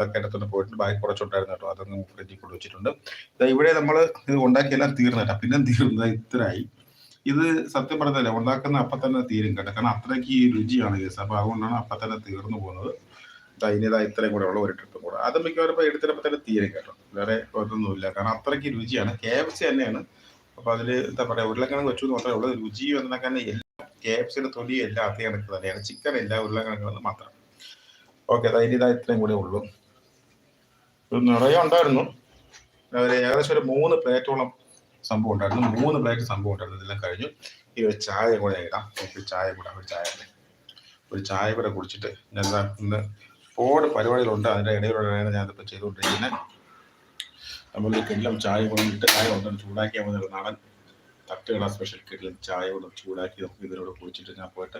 അതൊക്കെ എടുത്തോണ്ട് പോയിട്ടുണ്ട്. ബാക്കി കുറച്ചുണ്ടായിരുന്നു കേട്ടോ. അതൊന്നും ഫ്രിഡ്ജിൽ കൊണ്ട് വെച്ചിട്ടുണ്ട്. ഇവിടെ നമ്മൾ ഇത് ഉണ്ടാക്കിയെല്ലാം തീർന്നു കേട്ടോ പിന്നെ തീർന്നത് ഇത്രയായി. ഇത് സത്യം പറഞ്ഞതല്ല ഉണ്ടാക്കുന്ന അപ്പം തന്നെ തീരും കേട്ടോ. കാരണം അത്രയ്ക്ക് രുചിയാണ് കേസ് അപ്പം അതുകൊണ്ടാണ് അപ്പം തന്നെ തീർന്നു പോകുന്നത്. ദാ ഇനി ഇതാ ഇത്രയും കൂടെ ഉള്ള. ഒരു ട്രിപ്പ് കൂടെ. അത് മിക്കവാറും ഇപ്പോൾ എടുത്തിട്ടപ്പോൾ തന്നെ തീരും കേട്ടോ. വേറെ ഒന്നുമില്ല കാരണം അത്രയ്ക്ക് രുചിയാണ്. കെ എഫ് സി തന്നെയാണ്. അപ്പോൾ അതിൽ എന്താ പറയുക ഉരുളക്കിഴങ്ങ് വെച്ചു മാത്രമേ ഉള്ളൂ. രുചി എന്നൊക്കെ എല്ലാം കെ എഫ് സിയുടെ തൊലി എല്ലാം അതേ കണക്ക് തന്നെയാണ്. ചിക്കൻ ഇല്ല ഉരുളക്കിഴങ്ങ് മാത്രം. ഓക്കെ അതാ ഇനി ഇതാ ഇത്രയും കൂടെ ഉള്ളൂ. നിറയെ ഉണ്ടായിരുന്നു. ഒരു ഏകദേശം ഒരു മൂന്ന് പ്ലേറ്റോളം സംഭവം ഉണ്ടായിരുന്നു. മൂന്ന് പ്ലേറ്റ് സംഭവം ഉണ്ടായിരുന്നു. ഇതെല്ലാം കഴിഞ്ഞു. ഈ ഒരു ചായ കൂടെ ഇടാം. ഒരു ചായ കൂടെ ഒരു ചായ. ഒരു ചായ കൂടെ കുടിച്ചിട്ട് ഞാൻ ഇന്ന് ഒരുപാട് പരിപാടികളുണ്ട്. അതിന്റെ ഇടയിലൂടെയാണ് ഞാനിപ്പോൾ ചെയ്തുകൊണ്ടിരിക്കുന്നത്. നമ്മൾ കിണ്ണം ചായ കൊണ്ടിട്ട് ചായ കൊണ്ടു ചൂടാക്കിയാൽ മതി. നാടൻ തട്ടുകട സ്പെഷ്യൽ കിറ്റിൽ ചായ കൊണ്ട് ചൂടാക്കി നമുക്ക് ഇതിലൂടെ കുടിച്ചിട്ട് ഞാൻ പോയിട്ട്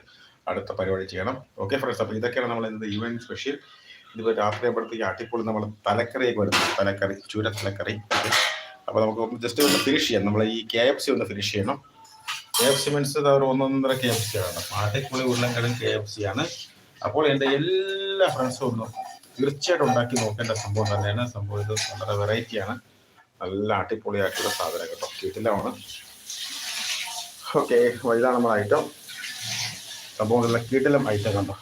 അടുത്ത പരിപാടി ചെയ്യണം. ഓക്കെ ഫ്രണ്ട്സ് അപ്പോൾ ഇതൊക്കെയാണ് നമ്മൾ ഇന്ന് ഈവനിങ് സ്പെഷ്യൽ ഇതിപ്പോൾ രാത്രി ആകുമ്പോഴത്തേക്ക് അടിപൊളി നമ്മൾ തലക്കറിയൊക്കെ വരുന്നു. തലക്കറി ചൂര തലക്കറി അപ്പോൾ നമുക്ക് ജസ്റ്റ് ഒന്ന് ഫിനിഷ് ചെയ്യാം. നമ്മൾ ഈ കെ എഫ് സി ഒന്ന് ഫിനിഷ് ചെയ്യണം. കെ എഫ് സി മീൻസ് അവർ ഒന്നൊന്നര കെ എഫ് സി ആണ്. അടിപൊളി ഉരുളൻകിഴങ്ങ് കെ എഫ് സി ആണ്. അപ്പോൾ എന്റെ എല്ലാ ഫ്രണ്ട്സും ഒന്ന് തീർച്ചയായിട്ടും ഉണ്ടാക്കി നോക്കേണ്ട സംഭവം തന്നെയാണ്. സംഭവം ഇത് വളരെ വെറൈറ്റിയാണ് നല്ല അടിപൊളിയായിട്ടുള്ള സാധനം കേട്ടോ. കിട്ടിലാണ് ഓക്കെ ഇതാണ് നമ്മൾ ഐറ്റം സംഭവം കിടിലം ഐറ്റം കണ്ടോ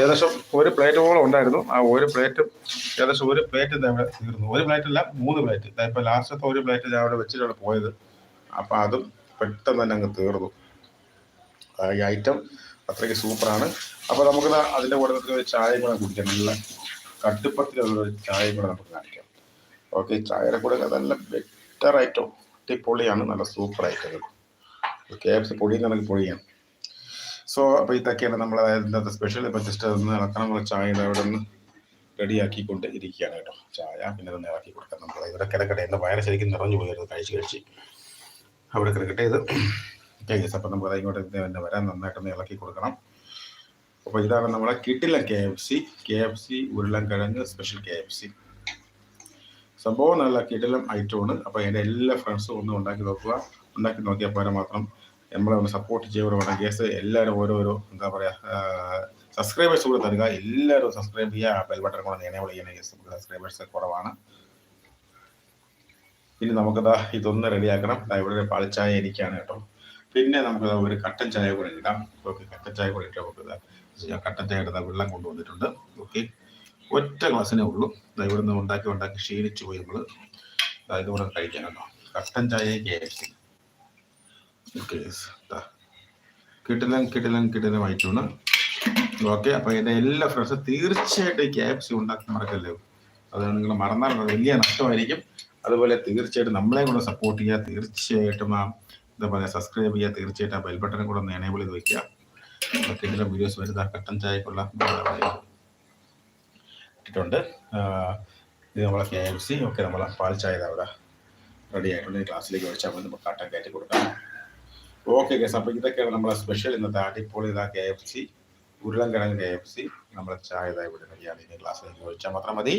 ഏകദേശം ഒരു പ്ലേറ്റ് പ്ലേറ്റോളം ഉണ്ടായിരുന്നു. ആ ഒരു പ്ലേറ്റും ഏകദേശം ഒരു പ്ലേറ്റ് അവിടെ തീർന്നു. ഒരു പ്ലേറ്റ് അല്ല മൂന്ന് പ്ലേറ്റ് ഇപ്പൊ ലാസ്റ്റത്തെ ഒരു പ്ലേറ്റ് ഞാൻ അവിടെ വെച്ചിട്ടാണ് പോയത്. അപ്പൊ അതും പെട്ടെന്ന് തന്നെ അങ്ങ് തീർന്നു. ഈ ഐറ്റം അത്രയ്ക്ക് സൂപ്പറാണ് അപ്പോൾ നമുക്ക് അതിന്റെ കൂടെ നമുക്ക് ഒരു ചായയും കൂടെ കുടിക്കാം. നല്ല കട്ടുപ്പത്തിലുള്ള ഒരു ചായയും കൂടെ നമുക്ക് കാണിക്കാം. ഓക്കെ ചായയുടെ കൂടെ നല്ല ബെറ്റർ ഐറ്റം അടിപൊളിയാണ്. നല്ല super item K F C പൊടിയിൽ നമുക്ക് പൊടിയാണ്. സോ അപ്പോൾ ഇതൊക്കെയാണ് നമ്മൾ ഇന്നത്തെ സ്പെഷ്യൽ ഇപ്പൊ ജസ്റ്റ് അതൊന്ന് ഇളക്കണം നമ്മൾ ചായയുടെ അവിടെ നിന്ന് റെഡിയാക്കിക്കൊണ്ട് ഇരിക്കുകയാണ് കേട്ടോ. ചായ പിന്നെ അതൊന്ന് ഇളക്കി കൊടുക്കാം നമ്മൾ ഇവിടെ കിടക്കട്ടെ എന്റെ വയറ് ശരിക്കും നിറഞ്ഞു പോയിരുന്നു കഴിച്ച് കഴിച്ച്. അവിടെ കിടക്കട്ടെ ഇത്. കേസ് അപ്പം നമുക്ക് ഇങ്ങോട്ട് തന്നെ വരാൻ നന്നായിട്ടൊന്ന് ഇളക്കി കൊടുക്കണം. അപ്പോൾ ഇതാണ് നമ്മളെ കിട്ടില്ല K F C K F C ഉരുളൻകിഴങ്ങ് സ്പെഷ്യൽ കെ എഫ് സി സംഭവം നല്ല കിടിലം ഐറ്റമാണ്. അപ്പോൾ എന്റെ എല്ലാ ഫ്രണ്ട്സും ഒന്നും ഉണ്ടാക്കി നോക്കുക. ഉണ്ടാക്കി നോക്കിയാൽ പോരാ മാത്രം. നമ്മളെ ഒന്ന് സപ്പോർട്ട് ചെയ്യുവാണ് കേസ് എല്ലാവരും ഓരോരോ എന്താ പറയുക സബ്സ്ക്രൈബേഴ്സ് കൂടെ തരിക. എല്ലാവരും സബ്സ്ക്രൈബ് ചെയ്യുക. ബെൽ ബട്ടൺ കൂടെ എനേബിൾ ചെയ്യണം കേസ് നമുക്ക് സബ്സ്ക്രൈബേഴ്സ് കുറവാണ്. ഇനി നമുക്കതാ ഇതൊന്ന് റെഡിയാക്കണം ഇവിടെ ഒരു പാൽച്ചായ ഇരിക്കുകയാണ് കേട്ടോ. പിന്നെ നമുക്ക് ഒരു കട്ടൻ ചായ കൂടെ ഇടാം. ഓക്കെ കട്ടൻ ചായ കൂടെ ഇട്ട് നമുക്ക് കട്ടൻ ചായ ഇടുന്ന വെള്ളം കൊണ്ടുവന്നിട്ടുണ്ട്. ഓക്കെ ഒറ്റ ഗ്ലാസ്സിനേ ഉള്ളൂ. ഇവിടെ നിന്ന് ഉണ്ടാക്കി ഉണ്ടാക്കി ക്ഷീണിച്ചു പോയി നമ്മൾ ഇതുകൂടെ കഴിക്കാൻ കേട്ടോ. കട്ടൻ ചായ കെ എഫ് സി ഓക്കെ കിട്ടിലും കിട്ടിലും ആയിട്ടുണ്ട്. ഓക്കെ അപ്പൊ എന്റെ എല്ലാ ഫ്രണ്ട്സും തീർച്ചയായിട്ടും കെ എഫ് സി ഉണ്ടാക്കാൻ മറക്കല്ലേ? അത് നിങ്ങൾ മറന്നാൽ അത് വലിയ നഷ്ടമായിരിക്കും. അതുപോലെ തീർച്ചയായിട്ടും നമ്മളെ കൂടെ സപ്പോർട്ട് ചെയ്യുക. തീർച്ചയായിട്ടും ആ എന്താ പറയുക സബ്സ്ക്രൈബ് ചെയ്യുക. തീർച്ചയായിട്ടും ആ ബെൽ ബട്ടൺ കൂടെ ഒന്ന് എനേബിൾ ചെയ്ത് വയ്ക്കുക മറ്റെന്തെങ്കിലും വീഡിയോസ് വരുന്ന കട്ടൻ ചായക്കുള്ള ഇട്ടിട്ടുണ്ട്. ഇത് നമ്മളെ കെ എഫ് സി ഓക്കെ നമ്മളെ പാൽ ചായ അവിടെ റെഡി ആയിട്ടുണ്ട് ക്ലാസ്സിലേക്ക് വെച്ചാൽ മതി. നമുക്ക് കട്ടൻ കയറ്റി കൊടുക്കാം. ഓക്കെ ഗസ് അപ്പോൾ ഇതൊക്കെയാണ് നമ്മളെ സ്പെഷ്യൽ ഇന്നത്തെ അടിപൊളി ഇതാ കെ എഫ് സി ഉരുളൻകിഴങ്ങ് കെ എഫ് സി നമ്മളെ ചായ ഇതാ ഇവിടെ ഇനി ക്ലാസ്സിലേക്ക് ഒഴിച്ചാൽ മാത്രം മതി.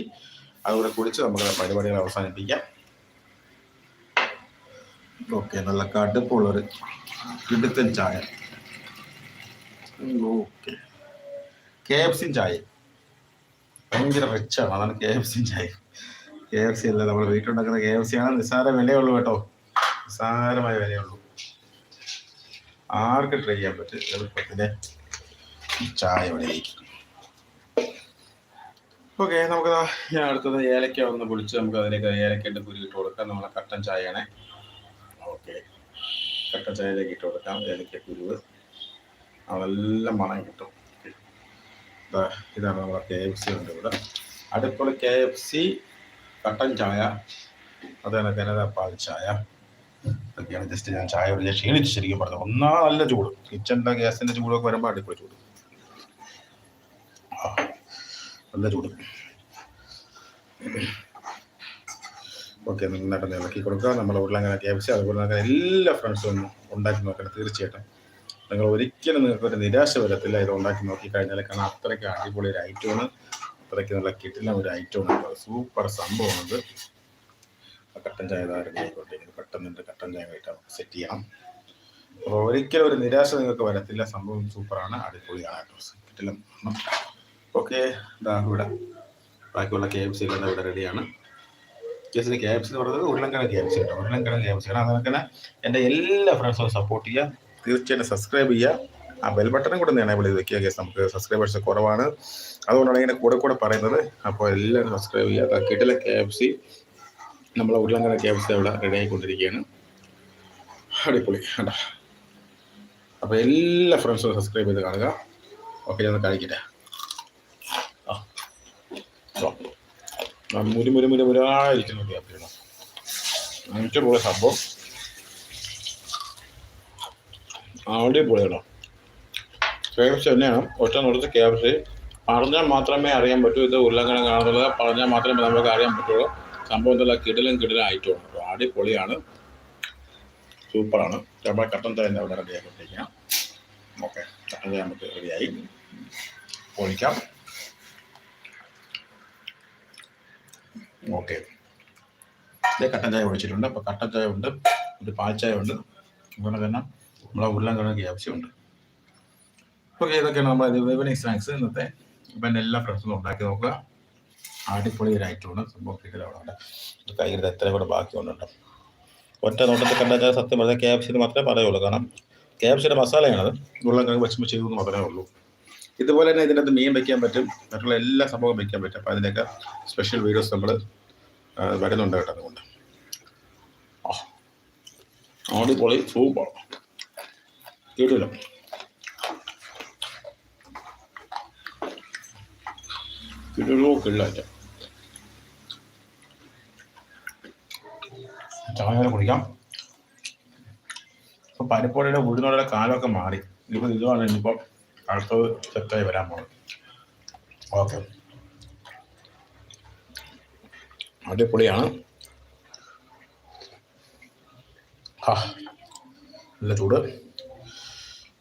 അതുകൂടെ കുടിച്ച് നമുക്ക് പരിപാടികൾ അവസാനിപ്പിക്കാം. ഓക്കെ നല്ല കടുപ്പുള്ളൊരു കിടുത്തൻ ചായ. ഓക്കെ കെ എഫ് സി ചായ. ഭയങ്കര റിച്ചാണ് അതാണ് കെ എഫ് സി ചായ. കെ എഫ് സി അല്ല നമ്മൾ വീട്ടിലുണ്ടാക്കുന്ന കെ എഫ് സി ആണ്. നിസ്സാര വിലയുള്ളൂ കേട്ടോ. നിസ്സാരമായ വിലയുള്ളൂ. ആർക്ക് ട്രൈ ചെയ്യാൻ പറ്റും? എളുപ്പത്തിന് ചായ ഇവിടേക്ക് ഓക്കെ നമുക്ക് ഞാൻ അടുത്തത് ഏലക്ക ഒന്ന് പൊളിച്ച് നമുക്ക് അതിലേക്ക് ഏലക്കയുടെ കുരു ഇട്ട് കൊടുക്കാം. നമ്മളെ കട്ടൻ ചായയാണ്. ഓക്കെ കട്ടൻ ചായയിലേക്ക് ഇട്ട് കൊടുക്കാം. ഏലക്ക കുരുവ്. നമ്മളെല്ലാം മണം കിട്ടും. ഇതാണ് നമ്മുടെ കെ എഫ് സി ഉണ്ട് ഇവിടെ. അടുക്കള കെ എഫ് സി കട്ടൻ ചായ. അതാണ് കനത പാൽ ചായ. ഇതൊക്കെയാണ് ജസ്റ്റ് ഞാൻ ചായ ഒരു ക്ഷീണിച്ച് ശരിക്കും പറഞ്ഞത് ഒന്നാ നല്ല ചൂട്. കിച്ചണിന്റെ ഗ്യാസിന്റെ ചൂടൊക്കെ വരുമ്പോൾ അടിപൊളി ചൂട്. നല്ല ചൂട്. ഓക്കെ നന്നായിട്ട് ഇളക്കി കൊടുക്കുക. നമ്മൾ ഉരുളങ്ങനെ സി അതുപോലെ തന്നെ എല്ലാ ഫ്രണ്ട്സും ഉണ്ടാക്കി നോക്കണം തീർച്ചയായിട്ടും. നിങ്ങൾ ഒരിക്കലും നിങ്ങൾക്ക് ഒരു നിരാശ വരത്തില്ല. ഇത് ഉണ്ടാക്കി നോക്കിക്കഴിഞ്ഞാൽ കാരണം അത്രയ്ക്ക് അടിപൊളി ഒരു ഐറ്റമാണ്. അത്രയ്ക്ക് നല്ല കിട്ടില്ല ഒരു ഐറ്റമാണ്. സൂപ്പർ സംഭവമാണ് കട്ടൻ ചായ താരങ്ങളായിക്കോട്ടെ ഇത് പെട്ടെന്ന് എന്റെ കട്ടൻ ചായ ആയിട്ട് നമുക്ക് സെറ്റ് ചെയ്യണം അപ്പോൾ ഒരിക്കലും ഒരു നിരാശ നിങ്ങൾക്ക് വരത്തില്ല. സംഭവം സൂപ്പറാണ്. അടിപൊളിയാണ് കേട്ടോ. കിട്ടില്ല ഓക്കെ ഇവിടെ. ബാക്കിയുള്ള കെ എഫ് സി എല്ലാം ഇവിടെ റെഡിയാണ് കേസിന് കെ എഫ് സി എന്ന് പറയുന്നത് ഉരുളൻകിഴങ്ങ് കെ എഫ് സി ഉണ്ട് ഉരുളൻകിഴങ്ങ് കെ എഫ് സി ആണ് തന്നെ എന്റെ എല്ലാ ഫ്രണ്ട്സും സപ്പോർട്ട് ചെയ്യുക. തീർച്ചയായിട്ടും സബ്സ്ക്രൈബ് ചെയ്യുക. ആ ബെൽ ബട്ടണും കൂടെ എനേബിൾ വിളി വെക്കുക. കേസ് നമുക്ക് സബ്സ്ക്രൈബേഴ്സ് കുറവാണ്. അതുകൊണ്ടാണ് ഇങ്ങനെ കൂടെ കൂടെ പറയുന്നത്. അപ്പോൾ എല്ലാവരും സബ്സ്ക്രൈബ് ചെയ്യുക. കിട്ടില്ല കെ എഫ് സി നമ്മളെ ഉരുളങ്കര കെ അവിടെ റെഡി ആയിക്കൊണ്ടിരിക്കുകയാണ് അടിപൊളി കണ്ടോ? അപ്പോൾ എല്ലാ ഫ്രണ്ട്സും സബ്സ്ക്രൈബ് ചെയ്ത് കാണുക. ഓക്കെ ഞാൻ കഴിക്കട്ടെ ആ മുരി മുരി മുരി മുരായിരിക്കുന്ന ഗ്യാപ്പിടണം എനിക്ക് പോലെ സംഭവം. അടിപൊളിയാണോ കെ എഫ് സി തന്നെയാണ്. ഒറ്റ നോട്ടത്തിൽ കെ എഫ് സി പറഞ്ഞാൽ മാത്രമേ അറിയാൻ പറ്റൂ ഇത് ഉരുളക്കിഴങ്ങാണെന്നുള്ളത് പറഞ്ഞാൽ മാത്രമേ നമുക്ക് അറിയാൻ പറ്റുള്ളൂ. സംഭവം നല്ല കിടിലും കിടിലും ആയിട്ടുണ്ട് അടിപൊളിയാണ്. സൂപ്പറാണ്. നമ്മുടെ കട്ടൻ ചായ അവിടെ റെഡി ആയിക്കൊണ്ടിരിക്കാം ഓക്കെ കട്ടൻ ചായ നമുക്ക് റെഡിയായി പൊളിക്കാം. ഓക്കെ. ഇതേ കട്ടൻ ചായ ഒഴിച്ചിട്ടുണ്ട് അപ്പോൾ കട്ടൻ ചായ ഉണ്ട് ഒരു പാൽച്ചായ ചായ ഉണ്ട്. അതുപോലെ തന്നെ നമ്മളെ ഉരുളൻകിഴങ്ങ് ആവശ്യമുണ്ട് ഓക്കെ ഇതൊക്കെയാണ് നമ്മുടെ ഈവനിങ് സ്നാക്സ് ഇന്നത്തെ. ഇപ്പം എന്റെ എല്ലാ ഫ്രണ്ട്സും ഉണ്ടാക്കി നോക്കുക. അടിപൊളി ഒരു ഐറ്റമാണ്. സംഭവം കിട്ടില്ല കൈകരുത് എത്ര കൂടെ ബാക്കിയുണ്ട് ഒറ്റ നോട്ടത്തിൽ കണ്ടാൽ സത്യം പറഞ്ഞാൽ കെ എഫ് സിന് മാത്രമേ പറയുള്ളൂ. കാരണം കെ എഫ് സിയുടെ മസാലയാണത് ഉരുളക്കിഴങ്ങ് വെച്ചുമ്പോൾ ചെയ്തു എന്ന് മാത്രമേ ഉള്ളൂ. ഇതുപോലെ തന്നെ ഇതിനകത്ത് മീൻ വെക്കാൻ പറ്റും. മറ്റുള്ള എല്ലാ സംഭവവും വെക്കാൻ പറ്റും. അപ്പോൾ അതിന്റെയൊക്കെ സ്പെഷ്യൽ വീഡിയോസ് നമ്മൾ വരുന്നുണ്ട് കേട്ടോ അതുകൊണ്ട്. അടിപൊളി സൂപ്പർ. കേട്ടില്ല. കിട്ടുള്ളൂ കിള്ളാറ്റ ചായ കുടിക്കാം. ഇപ്പൊ പരിപ്പോടിയുടെ ഉഴുന്നോടെ കാലമൊക്കെ മാറി. ഇപ്പൊ ഇതുമാണ് ഇനിയിപ്പോ അടുത്തത് സെറ്റായി വരാൻ പോകുന്നത് ഓക്കെ. അടിപൊളിയാണ്. നല്ല ചൂട്.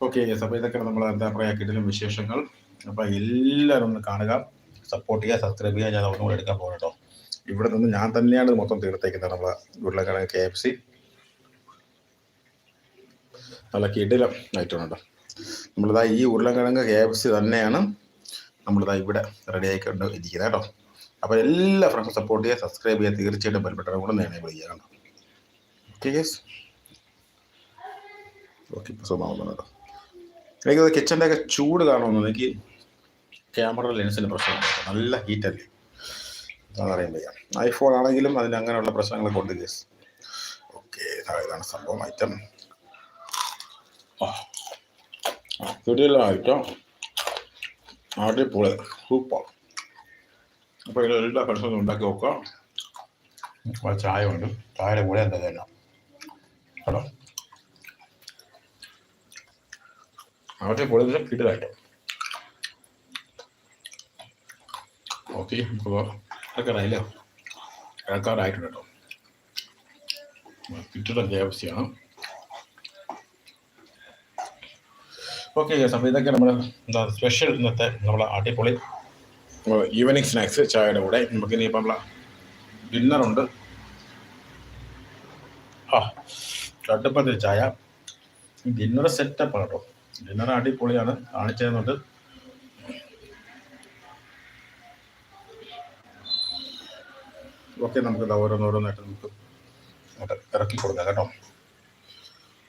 ഓക്കെ അപ്പോൾ ഇതൊക്കെയാണ് നമ്മൾ എന്താ പറയുക കിടിലും വിശേഷങ്ങൾ. അപ്പോൾ എല്ലാവരും ഒന്ന് കാണുക. സപ്പോർട്ട് ചെയ്യുക സബ്സ്ക്രൈബ് ചെയ്യുക ഞാൻ അവിടെ കൂടെ എടുക്കാൻ പോകണം കേട്ടോ. ഇവിടെ നിന്ന് ഞാൻ തന്നെയാണ് മൊത്തം തീർത്തേക്കുന്നത് നമ്മളെ ഉരുളക്കിഴങ്ങ് കെ എഫ് സി നല്ല കിടിലം ആയിട്ടുണ്ട് കേട്ടോ. നമ്മളിതാ ഈ ഉരുളക്കിഴങ്ങ് കെ എഫ് സി തന്നെയാണ് നമ്മളിതാ ഇവിടെ റെഡി ആയിക്കൊണ്ട് ഇരിക്കുന്നത് കേട്ടോ. അപ്പോൾ എല്ലാ ഫ്രണ്ട്സും സപ്പോർട്ട് ചെയ്യുക സബ്സ്ക്രൈബ് ചെയ്യുക തീർച്ചയായിട്ടും ബെൽബട്ടനെ കൂടെ നേരെ വിളിക്കുക കേട്ടോ. ഓക്കെ യെസ് ഓക്കെ ഇപ്പോൾ സ്വഭാവം കേട്ടോ. എനിക്കത് കിച്ചന്റെ ഒക്കെ ചൂട് കാണുമെന്ന് എനിക്ക് ക്യാമറ ലെൻസിന് പ്രശ്നമുണ്ട് നല്ല ഹീറ്റല്ലേ അതറിയാൻ വയ്യ ഐഫോൺ ആണെങ്കിലും അതിന് അങ്ങനെയുള്ള പ്രശ്നങ്ങൾ കൊണ്ട് കേസ് ഓക്കെ ഇതാണ് സംഭവം ഐറ്റം കിട്ടിയല്ല ഐറ്റം അടിപൊളി. സൂപ്പർ അപ്പോൾ എല്ലാ ഫ്രണ്ട്സും ഉണ്ടാക്കി നോക്കാം അപ്പോൾ ചായ ഉണ്ട്. ചായയുടെ കൂടെ എന്താ തന്നെ ഹലോ. അവരുടെ പൊളി കിട്ടിയതായിട്ട് ഓക്കെ ഇപ്പോൾ കിടക്കാറായില്ലേ കിടക്കാറായിട്ടുണ്ട് കേട്ടോ കിട്ടുന്ന ദേവസ്യാണ് ഓക്കെ അപ്പോൾ ഇതൊക്കെ നമ്മൾ എന്താ സ്പെഷ്യൽ ഇന്നത്തെ നമ്മളെ അടിപൊളി ഈവനിങ് സ്നാക്സ് ചായയുടെ കൂടെ. നമുക്ക് ഇനിയിപ്പോൾ നമ്മളെ ഡിന്നറുണ്ട് ആ കടുപ്പത്തിൽ ചായ. ഡിന്നർ സെറ്റപ്പ് കേട്ടോ ഡിന്നർ അടിപൊളിയാണ് കാണിച്ചു തരുന്നുണ്ട്. ഓക്കെ നമുക്ക് ഇത് ഓരോന്നോരോന്നായിട്ട് നമുക്ക് അങ്ങോട്ട് ഇറക്കി കൊടുക്കാം കേട്ടോ.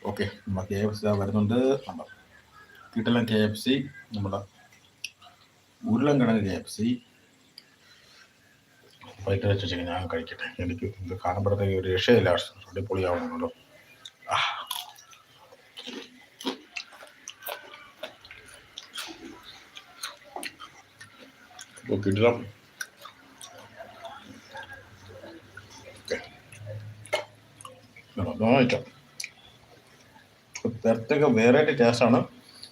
ഓക്കെ നമ്മൾ കെ എഫ് സി വരുന്നുണ്ട്. നമ്മൾ കിട്ടലൻ കെ എഫ് സി നമ്മുടെ ഉരുളൻകിഴങ്ങ് കെ എഫ് സി. വൈകിട്ട് വെച്ച് വെച്ചാൽ ഞാൻ കഴിക്കട്ടെ. എനിക്ക് ഇത് കാണുമ്പോഴത്തേക്ക് ഒരു രക്ഷയില്ല. അടിപൊളിയാവണമല്ലോ ആ. അപ്പോൾ ഐറ്റം പ്രത്യേക വെറൈറ്റി ടേസ്റ്റാണ്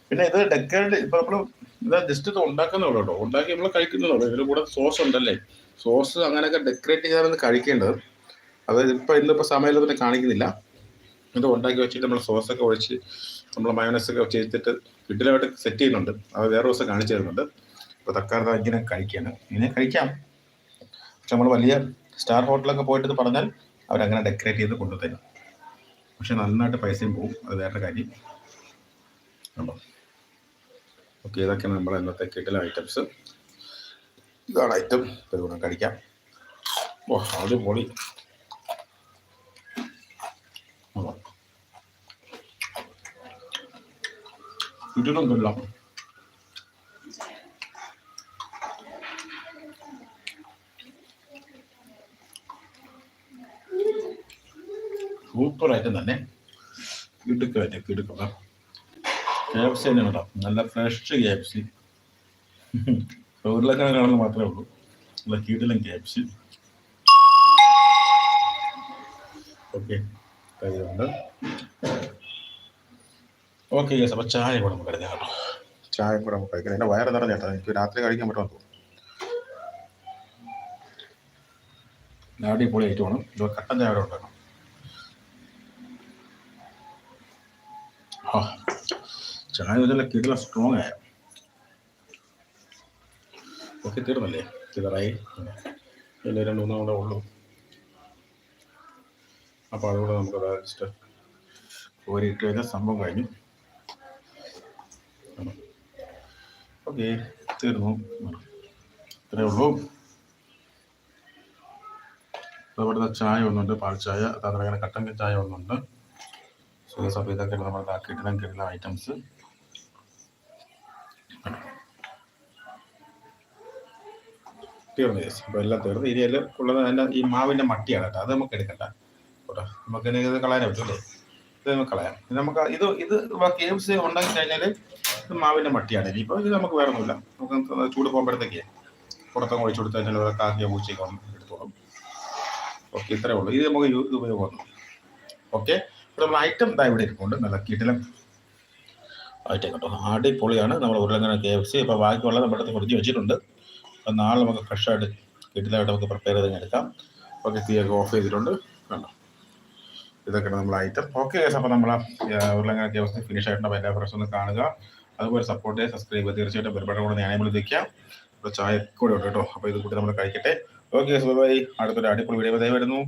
പിന്നെ ഇത് ഡെക്കേഡ് ഇപ്പൊ നമ്മൾ ഇത് ജസ്റ്റ് ഇത് ഉണ്ടാക്കുന്നുള്ളൂ കേട്ടോ. ഉണ്ടാക്കി നമ്മൾ കഴിക്കുന്നുള്ളൂ ഇതിന് കൂടെ സോസ് ഉണ്ടല്ലേ? സോസ് അങ്ങനെയൊക്കെ ഡെക്കറേറ്റ് ചെയ്താണ് കഴിക്കേണ്ടത്. അത് ഇപ്പൊ ഇന്നിപ്പോ സമയത്തിന് കാണിക്കുന്നില്ല. ഇത് ഉണ്ടാക്കി വെച്ചിട്ട് നമ്മൾ സോസൊക്കെ ഒഴിച്ച് നമ്മൾ മയോണൈസൊക്കെ ചെയ്തിട്ട് കിഡിലായിട്ട് സെറ്റ് ചെയ്യുന്നുണ്ട്. അത് വേറെ ദിവസം കാണിച്ചു തരുന്നുണ്ട്. ഇപ്പോൾ തക്കാളി ഇങ്ങനെ കഴിക്കാണ്. ഇങ്ങനെ കഴിക്കാം. പക്ഷെ നമ്മൾ വലിയ സ്റ്റാർ ഹോട്ടലൊക്കെ പോയിട്ട് പറഞ്ഞാൽ അവരങ്ങനെ ഡെക്കറേറ്റ് ചെയ്ത് കൊണ്ടുതരും. പക്ഷെ നന്നായിട്ട് പൈസയും പോകും അത് വേറെ കാര്യം. കണ്ടോ ഓക്കെ ഇതൊക്കെയാണ് നമ്മുടെ ഇന്നത്തെ കിട്ടിലെ ഐറ്റംസ് ഇതാണ് ഐറ്റം ഇതുകൂടെ കഴിക്കാം ഓ അടിപൊളി. ആ. സൂപ്പർ ഐറ്റം തന്നെ കിടുക്ക ഐറ്റം കിടുക്കുക കെ എഫ് സി തന്നെ കേട്ടോ നല്ല ഫ്രഷ് കെ എഫ് സി ഉരുളക്കിഴങ്ങാണെന്ന് മാത്രമേ ഉള്ളൂ. നല്ല കീടിലും കെ എഫ് സി ഓക്കെ കഴിയുന്നുണ്ട് ഓക്കെ യെസ് അപ്പോൾ ചായ കൂടെ നമുക്ക് കഴിക്കാം കേട്ടോ. ചായ കൂടെ നമുക്ക് കഴിക്കാം. എന്റെ വയറ് നിറഞ്ഞ കേട്ടോ. എനിക്ക് രാത്രി കഴിക്കാൻ പറ്റുമെന്ന് തോന്നുന്നു. അടിപൊളി ഐറ്റമാണ് ഇത് കട്ടൻ ചായ ഉണ്ടാക്കണം ചായ നല്ല കിടല സ്ട്രോങ് ആയ. ഓക്കെ തീർന്നല്ലേ? കിതറായി എല്ലാം രണ്ട് മൂന്നാം കൂടെ ഉള്ളൂ. അപ്പോൾ അതുകൂടെ നമുക്ക് ജസ്റ്റ് കോരിയിട്ട് കഴിഞ്ഞാൽ സംഭവം കഴിഞ്ഞു. ഓക്കെ തീർന്നു. ഇത്രയേ ഉള്ളൂ. ഇവിടുത്തെ ചായ ഒന്നുണ്ട് പാൽ ചായ അതങ്ങനെ കട്ടൻ ചായ ഒന്നുണ്ട് സോ അപ്പോൾ ഇതൊക്കെ നമ്മുടെ കിട്ടുന്ന കിട്ടുന്ന ഐറ്റംസ് തീർന്നു ചേച്ചി. അപ്പോൾ എല്ലാം തീർന്നു. ഇനി എല്ലാം ഉള്ളത് അതിന്റെ ഈ മാവിന്റെ മട്ടിയാണ് കേട്ടോ. അത് നമുക്ക് എടുക്കണ്ട. കേട്ടോ. നമുക്ക് ഇത് കളയാനേ പറ്റൂല്ലേ ഇത് നമുക്ക് കളയാം. നമുക്ക് ഇത് ഇത് കെ എഫ് സി ഉണ്ടാക്കി കഴിഞ്ഞാൽ ഇത് മാവിന്റെ മട്ടിയാണ്. ഇനിയിപ്പോൾ ഇത് നമുക്ക് വേറെ ഒന്നുമില്ല നമുക്ക് ചൂട് പോകുമ്പോഴത്തേക്ക് പുറത്തും ഒഴിച്ചു കൊടുത്തു കഴിഞ്ഞാൽ ഇവിടെ കാക്കിയ പൂച്ചയൊക്കെ എടുത്തോളും. ഓക്കെ ഇത്രയേ ഉള്ളൂ. ഇത് നമുക്ക് ഇത് ഉപയോഗമാണ് ഓക്കെ? നമ്മൾ ഐറ്റം ഇതാ ഇവിടെ ഇരിപ്പുണ്ട്. നല്ല കിട്ടിലും ഐറ്റം കേട്ടോ. അടിപൊളിയാണ്. നമ്മൾ ഉരുളങ്ങനെ കെ എഫ് സി ഇപ്പോൾ ബാക്കിയുള്ള നമ്മുടെ അടുത്ത് പൊടിഞ്ഞ് വെച്ചിട്ടുണ്ട്. അപ്പം നാളെ നമുക്ക് ഫ്രഷായിട്ട് കിട്ടിലായിട്ട് നമുക്ക് പ്രിപ്പയർ ചെയ്ത് എടുക്കാം. ഓക്കെ തീയൊക്കെ ഓഫ് ചെയ്തിട്ടുണ്ട്. കണ്ടോ? ഇതൊക്കെയാണ് നമ്മൾ ഐറ്റം ഓക്കെ അപ്പോൾ നമ്മൾ ഉരുളങ്ങനെ കെ എഫ് സി ഫിനിഷ് ആയിട്ടുണ്ട്. എല്ലാ ഫ്രഷ് ഒന്ന് കാണുക. അതുപോലെ സപ്പോർട്ട് ചെയ്യുക സബ്സ്ക്രൈബ് ചെയ്യുക. തീർച്ചയായിട്ടും ഒരുപാട് കൂടെ ഞാൻ വിളിക്കാം അപ്പോൾ ചായ കൂടെ ഉണ്ട് കേട്ടോ. അപ്പോൾ ഇത് കൂടി നമ്മൾ കഴിക്കട്ടെ. ഓക്കെ ബൈ അടുത്തൊരു അടിപൊളി വീഡിയോ ദയവായിരുന്നു